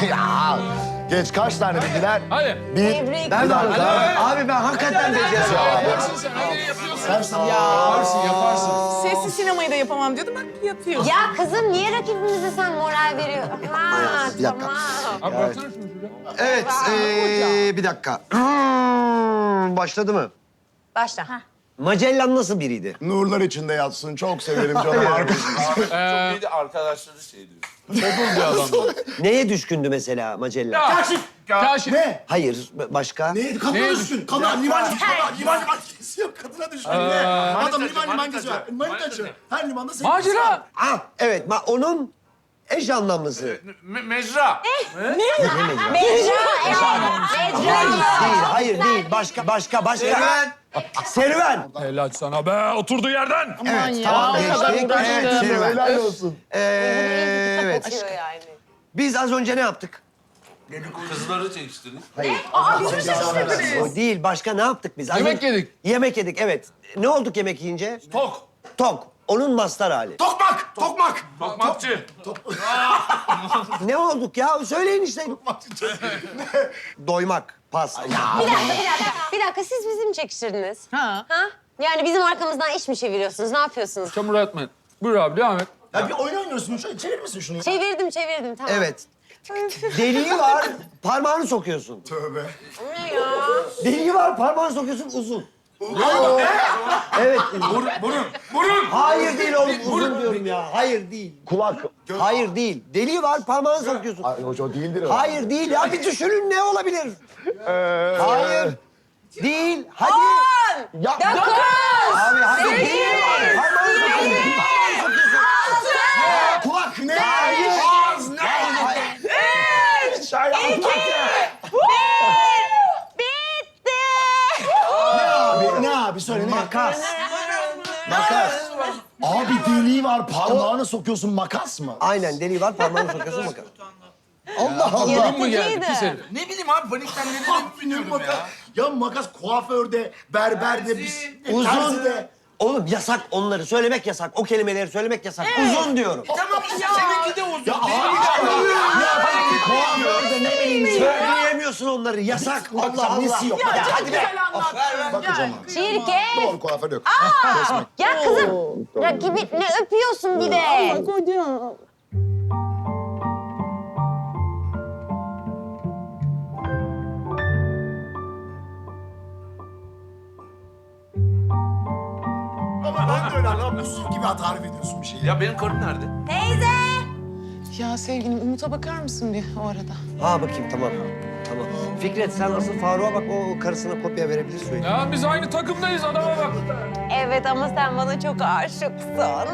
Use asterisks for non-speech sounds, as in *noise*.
*laughs* Geç kaç tane bildiler? Hadi. Bir. Tebrik. Ben de Abi, abi ben hakikaten beceremiyorum. Yaparsın sen. Hadi yapıyorsun. Yaparsın yaparsın. Sesli sinemayı da yapamam diyordum bak yapıyor. Ya kızım niye rakibimize sen moral veriyorsun? Ha, bir dakika. tamam. Abi baksana şunu şuraya. Evet, ee, bir dakika. *clears throat* Başladı mı? Başla. Magellan nasıl biriydi? Nurlar içinde yatsın. Çok severim canım *laughs* arkadaşım. Çok iyiydi arkadaşları şey diyor. Odul bir adamdı. *laughs* Neye düşkündü mesela Magellan? Kaşif. Kaşif. ne? Hayır, başka? Neydi? Kadına Neye düşkün. Kadına liman liman liman liman geziyor. Kadına düşkün. Ne? Adam liman liman geziyor. Manitacı. Her limanda sevgilisi var. Macera. Ah, evet, ma- onun eş anlamlısı. Me- mecra. Mecra, evet. Mecra. Değil, hayır değil. Başka, başka, başka. Serüven. Serüven. Helal sana be. Oturduğu yerden. Evet, tamam. Geçtik. Evet, serüven. Helal olsun. Ee, evet. Yani. Biz az önce ne yaptık? Kızları çekiştirin. O değil, başka ne yaptık biz? Az Yemek önce- yedik. Yemek yedik, evet. Ne olduk yemek yiyince? Tok. Tok. Onun mastar hali. Tokmak. Tokmak. Tokmakçı. Ne olduk ya? Söyleyin işte. Doymak. Pas. Bir dakika, bir dakika. Bir dakika, siz bizi mi çekiştirdiniz? Ha. Ha? Yani bizim arkamızdan iş mi çeviriyorsunuz? Ne yapıyorsunuz? Çamur atmayın. Buyur abi devam et. Ya bir oyun oynuyorsun. Şöyle çevirir misin şunu? Çevirdim, çevirdim. Tamam. Evet. Deliği var, parmağını sokuyorsun. Tövbe. Ne ya? Deliği var, parmağını sokuyorsun uzun. Evet. Burun. Burun. Hayır değil oğlum, uzun diyorum ya. Hayır değil. Kulak. Hayır değil. Deliği var, parmağını sokuyorsun. Ay, o o değildir o. Hayır değil ya. Bir düşünün ne olabilir? Ee, Hayır. Değil. Hadi. Ya. Abi hadi değil. Parmağını sokuyorsun. Parmağını sokuyorsun. Kulak ne? Hayır. Ağız ne? Üç. İki. Bitti. Ne abi? Söyle ne? Makas. Makas. Abi deliği var. Parmağını sokuyorsun. Makas mı? Aynen deliği var, parmağını sokuyorsun makas. Allah Allah. Yaratıcıydı. Ne bileyim abi panikten ne ne *laughs* bilmiyorum makas? ya. Ya makas kuaförde, berberde, bir Uzun. terzide. Oğlum yasak onları söylemek yasak. O kelimeleri söylemek yasak. Uzun diyorum. Tamam işte seninki de uzun. Ya abi ya. Ya peki kuaförde ne bileyim. Söyleyemiyorsun onları. Yasak. Allah Allah. Nesi yok? Ya hadi be. Bakacağım abi. Çirkin. Doğru kuaför yok. Kesmek. Ya kızım, rakibi ne öpüyorsun bir de? Kocam. Ama ben de öyle lan. Musluk gibi tarif ediyorsun bir şeyi. Ya benim karım nerede? Teyze. Ya sevgilim Umut'a bakar mısın bir o arada? Ha bakayım tamam. Tamam. Fikret sen asıl Faruk'a bak o karısına kopya verebilir söyle. Ya biz aynı takımdayız adama bak. Evet ama sen bana çok aşıksın. *laughs*